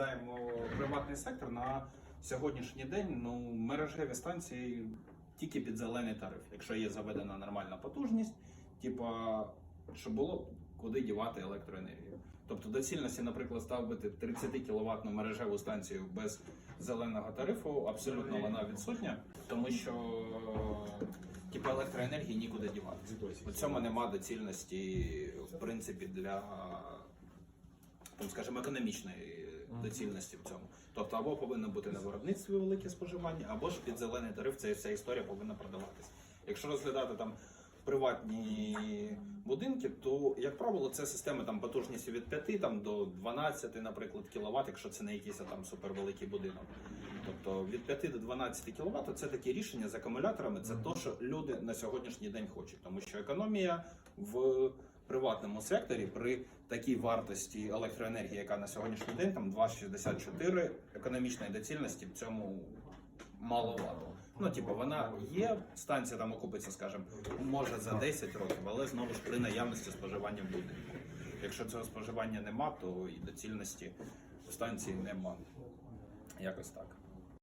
розглядаємо приватний сектор на сьогоднішній день, ну мережеві станції тільки під зелений тариф, якщо є заведена нормальна потужність, типа щоб було куди дівати електроенергію. Тобто доцільності, наприклад, ставити 30 кВт мережеву станцію без зеленого тарифу, абсолютно вона відсутня, тому що типу електроенергії нікуди дівати. У цьому нема доцільності, в принципі, для там, скажімо, економічної доцільності в цьому. Тобто, або повинно бути на виробництві велике споживання, або ж під зелений тариф ця вся історія повинна продаватися. Якщо розглядати там приватні будинки, то як правило це системи там потужністю від 5 там, до 12, наприклад, кВт, якщо це не якийсь там супервеликий будинок. Тобто від 5 до 12 кВт це такі рішення з акумуляторами. Це то, що люди на сьогоднішній день хочуть, тому що економія в приватному секторі при такій вартості електроенергії, яка на сьогоднішній день там 2,64 економічної доцільності в цьому маловато. Ну, типу, вона є, станція там окупиться, скажімо, може за 10 років, але знову ж при наявності споживання будинку. Якщо цього споживання нема, то і доцільності станції нема. Якось так.